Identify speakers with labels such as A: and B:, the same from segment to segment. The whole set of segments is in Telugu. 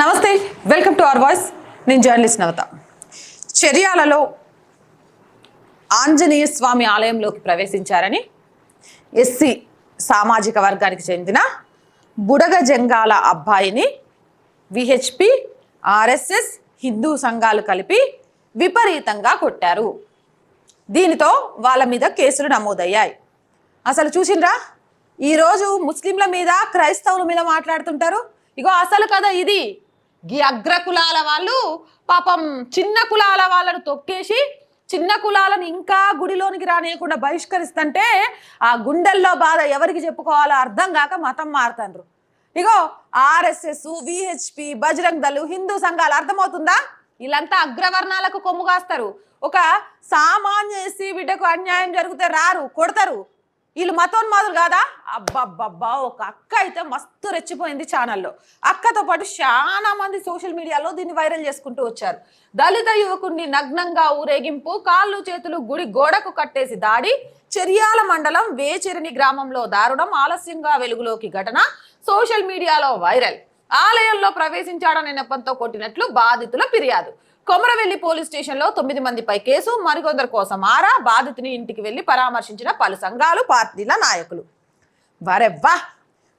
A: నమస్తే వెల్కమ్ టు అవర్ వాయిస్. నేను జర్నలిస్ట్ నవత. చర్యాలలో ఆంజనేయ స్వామి ఆలయంలోకి ప్రవేశించారని ఎస్సీ సామాజిక వర్గానికి చెందిన బుడగ జంగాల అబ్బాయిని విహెచ్పి ఆర్ఎస్ఎస్ హిందూ సంఘాలు కలిపి విపరీతంగా కొట్టారు. దీనితో వాళ్ళ మీద కేసులు నమోదయ్యాయి. అసలు చూసిండ్రా? ఈరోజు ముస్లింల మీద క్రైస్తవుల మీద మాట్లాడుతుంటారు. ఇగో అసలు కదా ఇది. ఈ అగ్ర కులాల వాళ్ళు పాపం చిన్న కులాల వాళ్ళను తొక్కేసి చిన్న కులాలను ఇంకా గుడిలోనికి రానియకుండా బహిష్కరిస్తుంటే ఆ గుండెల్లో బాధ ఎవరికి చెప్పుకోవాలో అర్థం కాక మతం మారుతాండ్రు. ఇగో ఆర్ఎస్ఎస్ విహెచ్పి బజరంగ్ దళ్ హిందూ సంఘాలు అర్థమవుతుందా? వీళ్ళంతా అగ్రవర్ణాలకు కొమ్ము కాస్తారు. ఒక సామాన్య ఎస్సీ బిడ్డకు అన్యాయం జరిగితే రారు కొడతారు. వీళ్ళు మతోన్మాదులు కాదా? అబ్బబ్బబ్బా ఒక అక్క అయితే మస్తు రెచ్చిపోయింది ఛానల్లో. అక్కతో పాటు చాలా మంది సోషల్ మీడియాలో దీన్ని వైరల్ చేసుకుంటూ వచ్చారు. దళిత యువకుడిని నగ్నంగా ఊరేగింపు కాళ్ళు చేతులు గుడి గోడకు కట్టేసి దాడి చెరియాల మండలం వేచెరిని గ్రామంలో దారుణం ఆలస్యంగా వెలుగులోకి ఘటన సోషల్ మీడియాలో వైరల్. ఆలయంలో ప్రవేశించాడనే నెపంతో కొట్టినట్లు బాధితుల ఫిర్యాదు. కొమరవెల్లి పోలీస్ స్టేషన్లో తొమ్మిది మందిపై కేసు మరికొందరు కోసం ఆరా బాధితుని ఇంటికి వెళ్ళి పరామర్శించిన పలు సంఘాలు పార్టీల నాయకులు. వరెవ్వా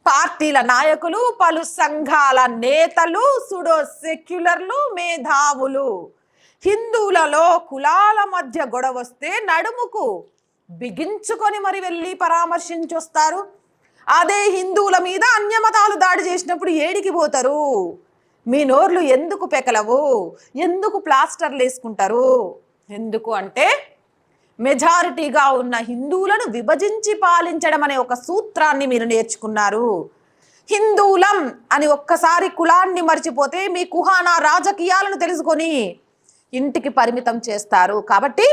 A: పార్టీల నాయకులు పలు సంఘాల నేతలు సుడో సెక్యులర్లు మేధావులు. హిందువులలో కులాల మధ్య గొడవ వస్తే నడుముకు బిగించుకొని మరి వెళ్ళి పరామర్శించొస్తారు. అదే హిందువుల మీద అన్యమతాలు దాడి చేసినప్పుడు ఏడికి పోతారు? మీ నోర్లు ఎందుకు పెకలవు? ఎందుకు ప్లాస్టర్లు వేసుకుంటారు? ఎందుకు అంటే మెజారిటీగా ఉన్న హిందువులను విభజించి పాలించడం అనే ఒక సూత్రాన్ని మీరు నేర్చుకున్నారు. హిందువులం అని ఒక్కసారి కులాన్ని మర్చిపోతే మీ కుహానా రాజకీయాలను తెలుసుకొని ఇంటికి పరిమితం చేస్తారు. కాబట్టి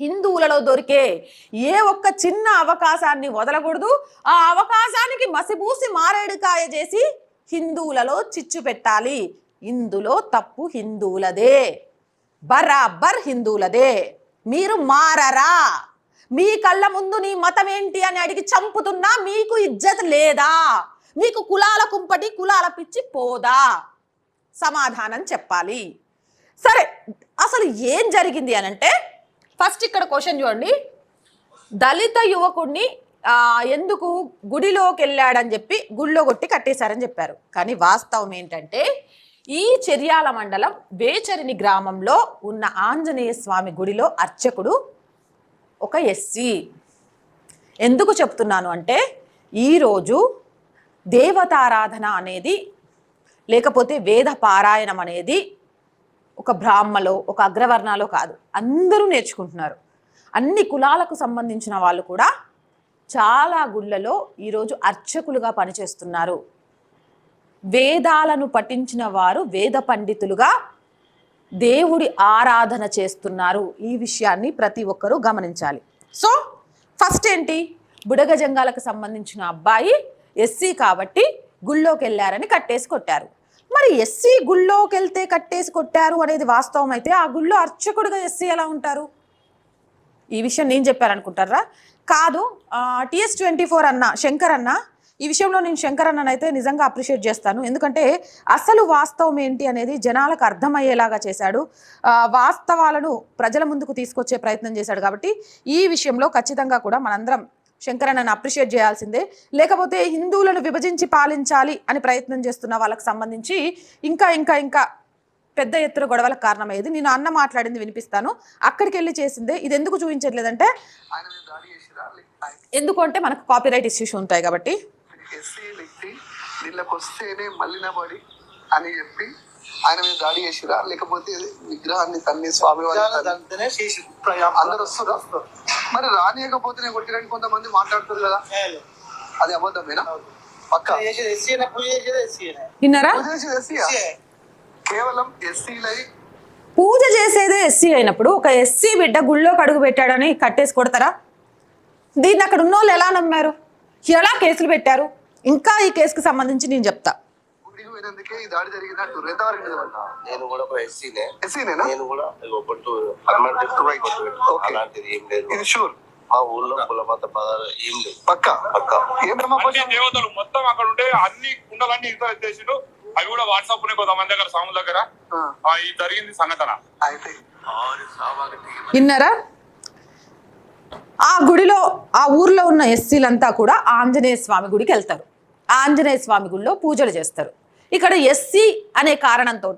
A: హిందువులలో దొరికే ఏ ఒక్క చిన్న అవకాశాన్ని వదలకూడదు. ఆ అవకాశానికి మసిపూసి మారేడుకాయ చేసి హిందువులలో చిచ్చు పెట్టాలి. ఇందులో తప్పు హిందువులదే. బరాబర్ హిందువులదే. మీరు మారరా. మీ కళ్ళ ముందు నీ మతం ఏంటి అని అడిగి చంపుతున్నా మీకు ఇజ్జత్ లేదా. మీకు కులాల కుంపటి కులాల పిచ్చి పోదా. సమాధానం చెప్పాలి. సరే అసలు ఏం జరిగింది అని అంటే ఫస్ట్ ఇక్కడ క్వశ్చన్ చూడండి. దళిత యువకుడిని ఎందుకు గుడిలోకి వెళ్ళాడని చెప్పి గుళ్ళో కొట్టి కట్టేశారని చెప్పారు. కానీ వాస్తవం ఏంటంటే ఈ చెర్యాల మండలం వేచరిని గ్రామంలో ఉన్న ఆంజనేయ స్వామి గుడిలో అర్చకుడు ఒక ఎస్సీ. ఎందుకు చెప్తున్నాను అంటే ఈరోజు దేవతారాధన అనేది లేకపోతే వేద పారాయణం అనేది ఒక బ్రాహ్మలో ఒక అగ్రవర్ణాలో కాదు. అందరూ నేర్చుకుంటున్నారు. అన్ని కులాలకు సంబంధించిన వాళ్ళు కూడా చాలా గుళ్ళలో ఈరోజు అర్చకులుగా పనిచేస్తున్నారు. వేదాలను పఠించిన వారు వేద పండితులుగా దేవుడి ఆరాధన చేస్తున్నారు. ఈ విషయాన్ని ప్రతి ఒక్కరూ గమనించాలి. సో ఫస్ట్ ఏంటి? బుడగజంగాలకు సంబంధించిన అబ్బాయి ఎస్సీ కాబట్టి గుళ్ళోకి వెళ్ళారని కట్టేసి కొట్టారు. మరి ఎస్సీ గుళ్ళోకి వెళ్తే కట్టేసి కొట్టారు అనేది వాస్తవం అయితే ఆ గుళ్ళో అర్చకుడుగా ఎస్సీ ఎలా ఉంటారు? ఈ విషయం నేను చెప్పారనుకుంటారా? కాదు టిఎస్ ట్వంటీ ఫోర్ అన్న శంకర్ అన్న ఈ విషయంలో నేను శంకర్ అన్ననైతే నిజంగా అప్రిషియేట్ చేస్తాను. ఎందుకంటే అసలు వాస్తవం ఏంటి అనేది జనాలకు అర్థమయ్యేలాగా చేశాడు. వాస్తవాలను ప్రజల ముందుకు తీసుకొచ్చే ప్రయత్నం చేశాడు కాబట్టి ఈ విషయంలో ఖచ్చితంగా కూడా మనందరం శంకర్ అన్నను అప్రిషియేట్ చేయాల్సిందే. లేకపోతే హిందువులను విభజించి పాలించాలి అని ప్రయత్నం చేస్తున్న వాళ్ళకి సంబంధించి ఇంకా ఇంకా ఇంకా పెద్ద ఎత్తున గొడవలకు కారణమయ్యేది. నేను అన్న మాట్లాడింది వినిపిస్తాను. అక్కడికి వెళ్ళి చేసిందే. ఇది ఎందుకు చూపించట్లేదంటే ఎందుకు అంటే మనకు కాపీరైట్ ఇష్యూస్ ఉంటాయి కాబట్టి.
B: దీనిలోకి వస్తేనే మల్లినబడి అని చెప్పి ఆయన మీద దాడి చేసిరా? లేకపోతే విగ్రహాన్ని తన్ని స్వామి అందరు వస్తురా మరి రానియకపోతేనే కొట్టిరని కొంతమంది మాట్లాడుతారు కదా. అది అబద్ధమేనా? పక్క?
C: చేసేది
B: కేవలం ఎస్సీలై
A: పూజ చేసేదే ఎస్సీ అయినప్పుడు ఒక ఎస్సీ బిడ్డ గుళ్ళోకి అడుగు పెట్టాడని కట్టేసి కొడతారా? దీన్ని అక్కడ ఉన్న వాళ్ళు ఎలా నమ్మారు? ఎలా కేసులు పెట్టారు? ఇంకా ఈ కేసుకి సంబంధించి నేను చెప్తా.
B: పోయినందుకే ఈ దాడి జరిగినట్టు నిజమంట
D: నేను కూడా ఒక ఎస్సీనే.
B: ఎస్సీనేనా?
D: నేను కూడా. అలాంటిది ఏం లేదు.
B: ఇది షూర్.
D: మా ఊళ్ళో కుల మత పదాలు ఏం లేవు.
B: పక్క?
D: పక్క.
B: ఏం
E: దేవతలు మొత్తం అక్కడ ఉంటే అన్ని కుండలన్నీ ఇతర చేసిండు. అవి కూడా వాట్సాప్ ఉన్నాయి కొంతమంది దగ్గర సాముల దగ్గర. ఇది జరిగింది సంఘటన.
A: విన్నారా? ఆ గుడిలో ఆ ఊర్లో ఉన్న ఎస్సీలంతా కూడా ఆంజనేయ స్వామి గుడికి వెళ్తారు. ఆంజనేయ స్వామి గుడిలో పూజలు చేస్తారు. ఇక్కడ ఎస్సీ అనే కారణంతో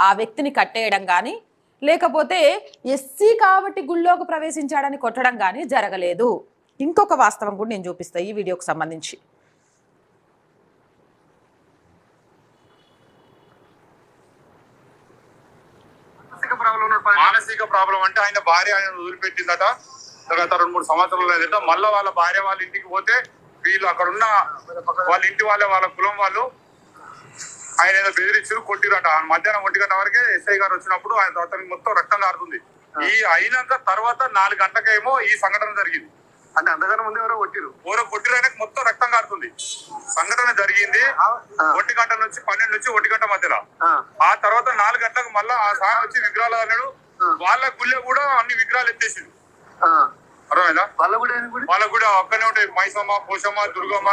A: ఆ వ్యక్తిని కట్టేయడం కానీ లేకపోతే ఎస్సీ కాబట్టి గుళ్ళోకి ప్రవేశించాడని కొట్టడం కానీ జరగలేదు. ఇంకొక వాస్తవం కూడా నేను చూపిస్తాను ఈ వీడియోకి సంబంధించి
B: మానసిక ప్రాబ్లం ఉన్న పని-
E: మానసిక ప్రాబ్లం అంటే ఆయన భార్య ఆయన వదిలిపెట్టిందట గత రెండు మూడు సంవత్సరాలు లేదట మళ్ళీ వాళ్ళ భార్య వాళ్ళ ఇంటికి పోతే వీళ్ళు అక్కడ ఉన్న వాళ్ళ ఇంటి వాళ్ళే వాళ్ళ కులం వాళ్ళు ఆయన ఏదో బెదిరించారు కొట్టిరట. మధ్యాహ్నం ఒంటి గంట వరకే ఎస్ఐ గారు వచ్చినప్పుడు ఆయన అతనికి మొత్తం రక్తం కారుతుంది ఈ అయినాక తర్వాత నాలుగు గంటకేమో ఈ సంఘటన జరిగింది.
B: అంటే అంతగానే ముందు ఎవరో కొట్టిరు
E: ఊర కొట్టిరాయనకి మొత్తం రక్తం కారుతుంది. సంఘటన జరిగింది. ఒంటి గంట నుంచి పన్నెండు నుంచి ఒంటి గంట మధ్యలో.
B: ఆ,
E: తర్వాత నాలుగు గంటలకు మళ్ళా ఆ సాయం వచ్చి విగ్రహాలు అన్నాడు. వాళ్ళ గుళ్ళే కూడా అన్ని విగ్రహాలు ఎత్తేసిండు. అర్థమైందా?
B: వాళ్ళ కూడా
E: అక్కడనే ఉంటాయి మైసమ్మ పోషమ్మ దుర్గమ్మ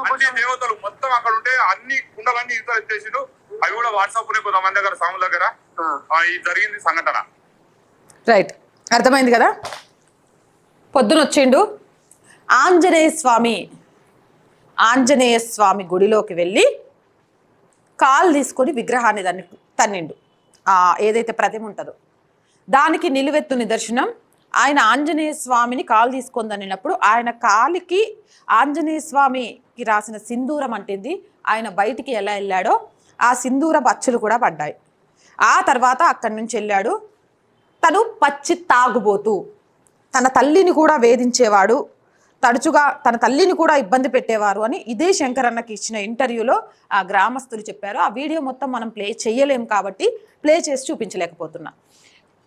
E: అన్ని. దేవతలు మొత్తం అక్కడ ఉంటే అన్ని కుండలన్నీ ఇతర ఎత్తేసిండు. అవి కూడా వాట్సాప్ ఉన్నాయి కొంతమంది దగ్గర సాముల దగ్గర. ఇది జరిగింది సంఘటన.
A: రైట్. అర్థమైంది కదా? పొద్దున వచ్చిండు ఆంజనేయ స్వామి ఆంజనేయ స్వామి గుడిలోకి వెళ్ళి కాలు తీసుకొని విగ్రహాన్ని దాన్ని తన్నిండు. ఆ, ఏదైతే ప్రతిమ ఉంటుందో. దానికి నిలువెత్తు నిదర్శనం. ఆయన ఆంజనేయ స్వామిని కాలు తీసుకొని తన్నినప్పుడు ఆయన కాలికి ఆంజనేయ స్వామికి రాసిన సింధూరం అంటింది. ఆయన బయటికి ఎలా వెళ్ళాడో ఆ సింధూర అచ్చులు కూడా పడ్డాయి. ఆ తర్వాత అక్కడి నుంచి వెళ్ళాడు. తను పచ్చి తాగుబోతూ. తన తల్లిని కూడా వేధించేవాడు తరచుగా తన తల్లిని కూడా ఇబ్బంది పెట్టేవారు అని ఇదే శంకరన్నకి ఇచ్చిన ఇంటర్వ్యూలో ఆ గ్రామస్తులు చెప్పారు. ఆ వీడియో మొత్తం మనం ప్లే చేయలేం కాబట్టి ప్లే చేసి చూపించలేకపోతున్నా.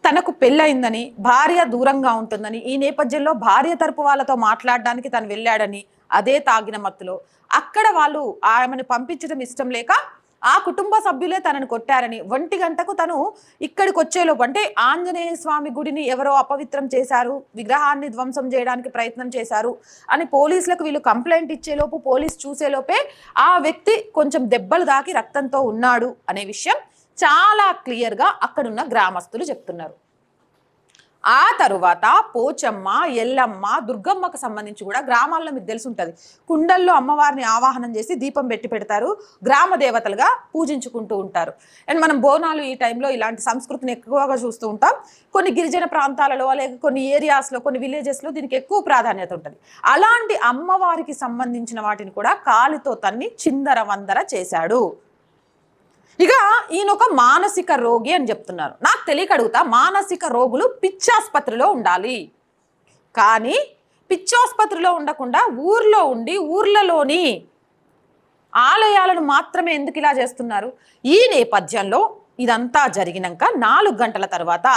A: తనకు పెళ్ళయిందని భార్య దూరంగా ఉంటుందని ఈ నేపథ్యంలో భార్య తరపు వాళ్ళతో మాట్లాడడానికి తను వెళ్ళాడని అదే తాగిన మత్తులో అక్కడ వాళ్ళు ఆమెను పంపించడం ఇష్టం లేక ఆ కుటుంబ సభ్యులే తనను కొట్టారని ఒంటి గంటకు తను ఇక్కడికి వచ్చేలోపు అంటే ఆంజనేయ స్వామి గుడిని ఎవరో అపవిత్రం చేశారు విగ్రహాన్ని ధ్వంసం చేయడానికి ప్రయత్నం చేశారు అని పోలీసులకు వీళ్ళు కంప్లైంట్ ఇచ్చేలోపు పోలీస్ చూసేలోపే ఆ వ్యక్తి కొంచెం దెబ్బలు దాకి రక్తంతో ఉన్నాడు అనే విషయం చాలా క్లియర్గా అక్కడున్న గ్రామస్తులు చెప్తున్నారు. ఆ తరువాత పోచమ్మ ఎల్లమ్మ దుర్గమ్మకు సంబంధించి కూడా గ్రామాల్లో మీకు తెలిసి ఉంటుంది కుండల్లో అమ్మవారిని ఆవాహనం చేసి దీపం పెట్టి పెడతారు. గ్రామ దేవతలుగా పూజించుకుంటూ ఉంటారు. అండ్ మనం బోనాలు ఈ టైంలో ఇలాంటి సంస్కృతిని ఎక్కువగా చూస్తూ ఉంటాం. కొన్ని గిరిజన ప్రాంతాలలో లేక కొన్ని ఏరియాస్లో కొన్ని విలేజెస్లో దీనికి ఎక్కువ ప్రాధాన్యత ఉంటుంది. అలాంటి అమ్మవారికి సంబంధించిన వాటిని కూడా కాలితో తన్ని చిందర వందర చేశాడు. ఇక ఈయన ఒక మానసిక రోగి అని చెప్తున్నారు. నాకు తెలియక అడుగుతా మానసిక రోగులు పిచ్చాసుపత్రిలో ఉండాలి. కానీ పిచ్చాసుపత్రిలో ఉండకుండా ఊర్లో ఉండి ఊర్లలోని ఆలయాలను మాత్రమే ఎందుకు ఇలా చేస్తున్నారు? ఈ నేపథ్యంలో ఇదంతా జరిగినాక నాలుగు గంటల తర్వాత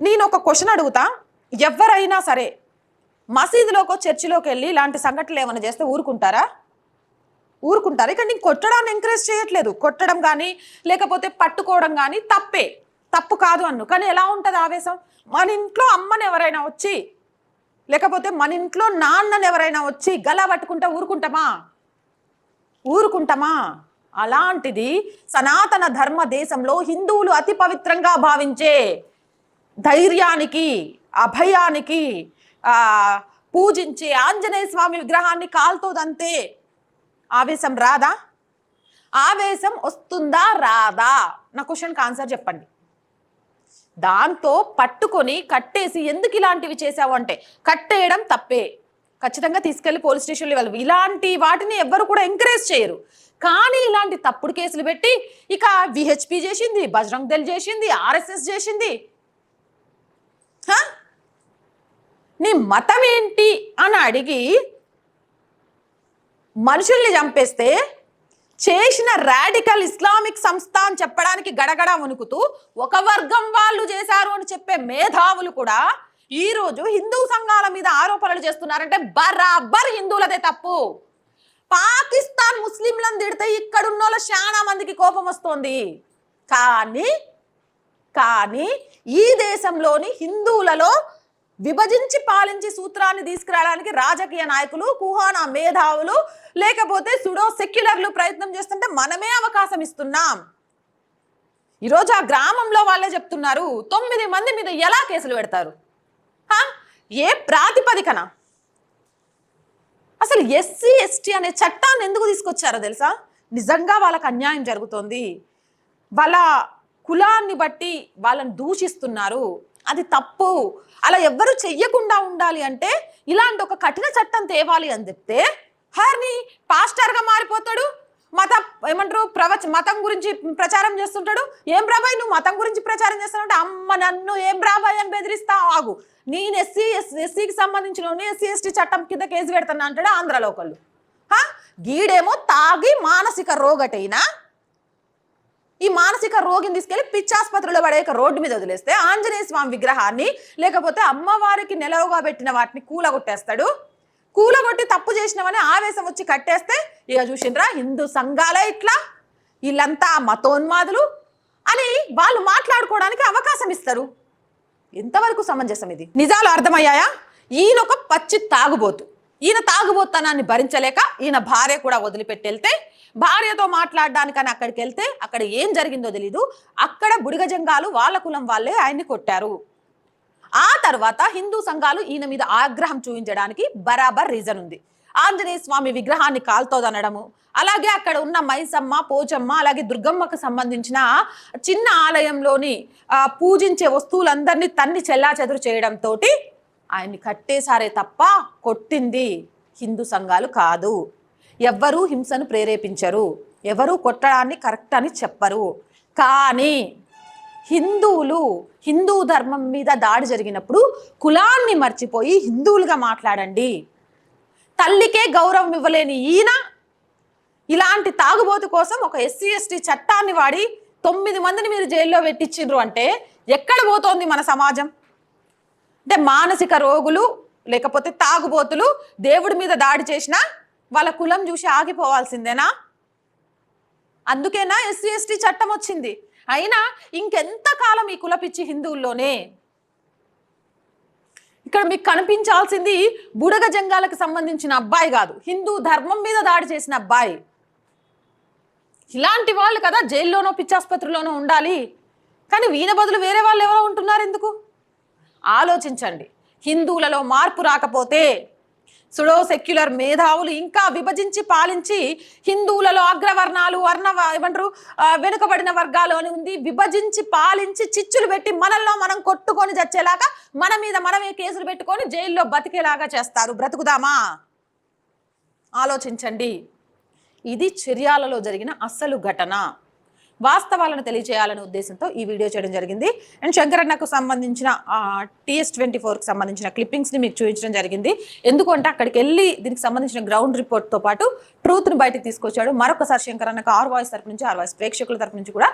A: నేను ఒక క్వశ్చన్ అడుగుతా. ఎవరైనా సరే మసీదులోకో చర్చిలోకి వెళ్ళి ఇలాంటి సంఘటనలు ఏమైనా చేస్తే ఊరుకుంటారా? ఊరుకుంటారు. ఇక్కడ నేను కొట్టడాన్ని ఎంకరేజ్ చేయట్లేదు. కొట్టడం కానీ లేకపోతే పట్టుకోవడం కానీ తప్పే. తప్పు కాదు అన్ను. కానీ ఎలా ఉంటుంది ఆవేశం? మన ఇంట్లో అమ్మని ఎవరైనా వచ్చి లేకపోతే మన ఇంట్లో నాన్నని ఎవరైనా వచ్చి గలా పట్టుకుంటే ఊరుకుంటామా? ఊరుకుంటామా? అలాంటిది సనాతన ధర్మ దేశంలో హిందువులు అతి పవిత్రంగా భావించే ధైర్యానికి అభయానికి పూజించే ఆంజనేయ స్వామి విగ్రహాన్ని కాల్తోదంతే. ఆవేశం రాదా? ఆవేశం వస్తుందా రాదా? నా క్వశ్చన్కి ఆన్సర్ చెప్పండి. దాంతో పట్టుకొని కట్టేసి ఎందుకు ఇలాంటివి చేసావు అంటే కట్టేయడం తప్పే. ఖచ్చితంగా తీసుకెళ్ళి పోలీస్ స్టేషన్లో వెళ్ళవు ఇలాంటి వాటిని ఎవ్వరు కూడా ఎంకరేజ్ చేయరు. కానీ ఇలాంటి తప్పుడు కేసులు పెట్టి ఇక విహెచ్పి చేసింది బజరంగ్ దళ్ చేసింది ఆర్ఎస్ఎస్ చేసింది. నీ మతం ఏంటి? అని అడిగి మనుషుల్ని చంపేస్తే చేసిన రాడికల్ ఇస్లామిక్ సంస్థ అని చెప్పడానికి గడగడ వణుకుతూ ఒక వర్గం వాళ్ళు చేశారు అని చెప్పే మేధావులు కూడా ఈ రోజు హిందూ సంఘాల మీద ఆరోపణలు చేస్తున్నారంటే బరాబర్ హిందువులదే తప్పు. పాకిస్తాన్ ముస్లింలను తిడితే ఇక్కడున్న వాళ్ళు చాలా మందికి కోపం వస్తోంది. కానీ కానీ ఈ దేశంలోని హిందువులలో విభజించి పాలించి సూత్రాన్ని తీసుకురావడానికి రాజకీయ నాయకులు కుహానా మేధావులు లేకపోతే సుడో సెక్యులర్లు ప్రయత్నం చేస్తుంటే మనమే అవకాశం ఇస్తున్నాం. ఈరోజు ఆ గ్రామంలో వాళ్ళే చెప్తున్నారు తొమ్మిది మంది మీద ఎలా కేసులు పెడతారు? ఏ ప్రాతిపదికన? అసలు ఎస్సీ ఎస్టీ అనే చట్టాన్ని ఎందుకు తీసుకొచ్చారో తెలుసా? నిజంగా వాళ్ళకు అన్యాయం జరుగుతోంది. వాళ్ళ కులాన్ని బట్టి వాళ్ళని దూషిస్తున్నారు. అది తప్పు. అలా ఎవ్వరు చెయ్యకుండా ఉండాలి అంటే ఇలాంటి ఒక కఠిన చట్టం తేవాలి అని చెప్తే హర్ని పాస్టర్గా మారిపోతాడు. మత ఏమంటారు? ప్రవచ మతం గురించి ప్రచారం చేస్తుంటాడు. ఏం రాబాయ్ నువ్వు మతం గురించి ప్రచారం చేస్తానంటే అమ్మ నన్ను ఏం రాబాయ్ అని బెదిరిస్తా? ఆగు. నేను ఎస్సీ ఎస్సీకి సంబంధించిన ఎస్సీ ఎస్టీ చట్టం కింద కేసు పెడతాను అంటాడు ఆంధ్రలో ఒకళ్ళు గీడేమో తాగి మానసిక రోగటైనా ఈ మానసిక రోగిని తీసుకెళ్ళి పిచ్చాసుపత్రిలో పడేక రోడ్డు మీద వదిలేస్తే ఆంజనేయ స్వామి విగ్రహాన్ని లేకపోతే అమ్మవారికి నిలవుగా పెట్టిన వాటిని కూలగొట్టేస్తాడు. కూలగొట్టి తప్పు చేసినవని ఆవేశం వచ్చి కట్టేస్తే ఇక చూసిండ్రా హిందూ సంఘాలే ఇట్లా. వీళ్ళంతా మతోన్మాదులు అని వాళ్ళు మాట్లాడుకోవడానికి అవకాశం ఇస్తారు. ఎంతవరకు సమంజసం ఇది? నిజాలు అర్థమయ్యాయా? ఈయన ఒక పచ్చి తాగుబోతు. ఈయన తాగుబోతనాన్ని భరించలేక ఈయన భార్య కూడా వదిలిపెట్టి వెళ్తే భార్యతో మాట్లాడడానికని అక్కడికి వెళ్తే అక్కడ ఏం జరిగిందో తెలీదు. అక్కడ బుడిగ జంగాలు వాళ్ళ కులం వాళ్ళే ఆయన్ని కొట్టారు. ఆ తర్వాత హిందూ సంఘాలు ఈయన మీద ఆగ్రహం చూపించడానికి బరాబర్ రీజన్ ఉంది. ఆంజనేయ స్వామి విగ్రహాన్ని కాల్తోదనడము అలాగే అక్కడ ఉన్న మైసమ్మ పోచమ్మ అలాగే దుర్గమ్మకు సంబంధించిన చిన్న ఆలయంలోని పూజించే వస్తువులందరినీ తన్ని చెల్లా చెదురు చేయడంతో ఆయన్ని కట్టేశారే తప్ప కొట్టింది హిందూ సంఘాలు కాదు. ఎవ్వరూ హింసను ప్రేరేపించరు. ఎవరు కొట్టడాన్ని కరెక్ట్ అని చెప్పరు. కానీ హిందువులు హిందూ ధర్మం మీద దాడి జరిగినప్పుడు కులాన్ని మర్చిపోయి హిందువులుగా మాట్లాడండి. తల్లికే గౌరవం ఇవ్వలేని ఈయన ఇలాంటి తాగుబోతు కోసం ఒక ఎస్సీ ఎస్టీ చట్టాన్ని వాడి తొమ్మిది మందిని మీరు జైల్లో పెట్టించిండ్రు అంటే ఎక్కడ పోతోంది మన సమాజం? అంటే మానసిక రోగులు లేకపోతే తాగుబోతులు దేవుడి మీద దాడి చేసినా వాళ్ళ కులం చూసి ఆగిపోవాల్సిందేనా? అందుకేనా ఎస్సీ ఎస్టీ చట్టం వచ్చింది. అయినా ఇంకెంతకాలం ఈ కులపిచ్చి హిందువుల్లోనే? ఇక్కడ మీకు కనిపించాల్సింది బుడగ జంగాలకు సంబంధించిన అబ్బాయి కాదు. హిందూ ధర్మం మీద దాడి చేసిన అబ్బాయి. ఇలాంటి వాళ్ళు కదా జైల్లోనో పిచ్చాసుపత్రిలోనో ఉండాలి. కానీ వీణ బదులు వేరే వాళ్ళు ఎవరో ఉంటున్నారు ఎందుకు? ఆలోచించండి. హిందువులలో మార్పు రాకపోతే సుడో సెక్యులర్ మేధావులు ఇంకా విభజించి పాలించి హిందువులలో అగ్రవర్ణాలు వర్ణ ఏమంటారు వెనుకబడిన వర్గాలు అని ఉంది. విభజించి పాలించి చిచ్చులు పెట్టి మనల్లో మనం కొట్టుకొని చచ్చేలాగా మన మీద మనమే కేసులు పెట్టుకొని జైల్లో బతికేలాగా చేస్తారు. బ్రతుకుదామా? ఆలోచించండి. ఇది చర్యాలలో జరిగిన అస్సలు ఘటన. వాస్తవాలను తెలియజేయాలనే ఉద్దేశంతో ఈ వీడియో చేయడం జరిగింది. అండ్ శంకరన్నకు సంబంధించిన టీఎస్ ట్వంటీ ఫోర్కి సంబంధించిన క్లిప్పింగ్స్ని మీకు చూపించడం జరిగింది. ఎందుకంటే అక్కడికి వెళ్ళి దీనికి సంబంధించిన గ్రౌండ్ రిపోర్ట్తో పాటు ట్రూత్ని బయటకు తీసుకొచ్చాడు. మరొకసారి శంకరన్నకు ఆర్ వాయిస్ తరపు నుంచి ఆర్ వాయిస్ ప్రేక్షకుల తరపు నుంచి కూడా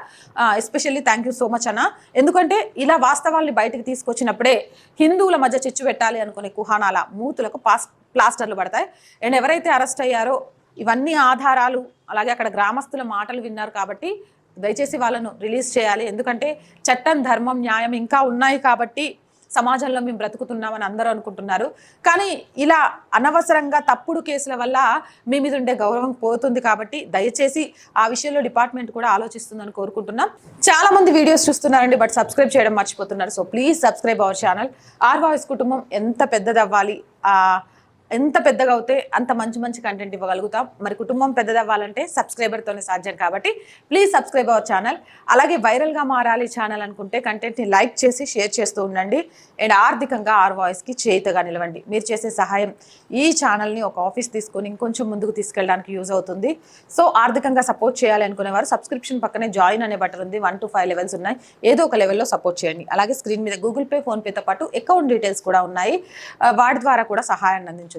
A: especially thank you so much అన్న. ఎందుకంటే ఇలా వాస్తవాల్ని బయటకు తీసుకొచ్చినప్పుడే హిందువుల మధ్య చిచ్చు పెట్టాలి అనుకునే కుహానాల మూతులకు పాస్ ప్లాస్టర్లు పడతాయి. అండ్ ఎవరైతే అరెస్ట్ అయ్యారో ఇవన్నీ ఆధారాలు అలాగే అక్కడ గ్రామస్తుల మాటలు విన్నారు కాబట్టి దయచేసి వాళ్ళను రిలీజ్ చేయాలి. ఎందుకంటే చట్టం ధర్మం న్యాయం ఇంకా ఉన్నాయి కాబట్టి సమాజంలో మేము బ్రతుకుతున్నామని అందరూ అనుకుంటున్నారు. కానీ ఇలా అనవసరంగా తప్పుడు కేసుల వల్ల మీ మీద ఉండే గౌరవం పోతుంది కాబట్టి దయచేసి ఆ విషయంలో డిపార్ట్మెంట్ కూడా ఆలోచిస్తుందని కోరుకుంటున్నాం. చాలా మంది వీడియోస్ చూస్తున్నారండి బట్ సబ్స్క్రైబ్ చేయడం మర్చిపోతున్నారు. So please subscribe our channel. Our voice కుటుంబం ఎంత పెద్దది అవ్వాలి ఎంత పెద్దగా అవుతే అంత మంచి మంచి కంటెంట్ ఇవ్వగలుగుతాం. మరి కుటుంబం పెద్దదవ్వాలంటే సబ్స్క్రైబర్తోనే సాధ్యం కాబట్టి ప్లీజ్ సబ్స్క్రైబ్ అవర్ ఛానల్ అలాగే వైరల్గా మారాలి ఛానల్ అనుకుంటే కంటెంట్ని లైక్ చేసి షేర్ చేస్తూ ఉండండి. అండ్ ఆర్థికంగా ఆర్ వాయిస్కి చేయితగా నిలవండి. మీరు చేసే సహాయం ఈ ఛానల్ని ఒక ఆఫీస్ తీసుకొని ఇంకొంచెం ముందుకు తీసుకెళ్ళడానికి యూజ్ అవుతుంది. సో ఆర్థికంగా సపోర్ట్ చేయాలి అనుకునేవారు సబ్స్క్రిప్షన్ పక్కనే జాయిన్ అనే బటన్ ఉంది. వన్ టు ఫైవ్ లెవెల్స్ ఉన్నాయి. ఏదో ఒక లెవెల్లో సపోర్ట్ చేయండి. అలాగే స్క్రీన్ మీద గూగుల్ పే ఫోన్పేతో పాటు అకౌంట్ డీటెయిల్స్ కూడా ఉన్నాయి. వాటి ద్వారా కూడా సహాయాన్ని అందించవచ్చు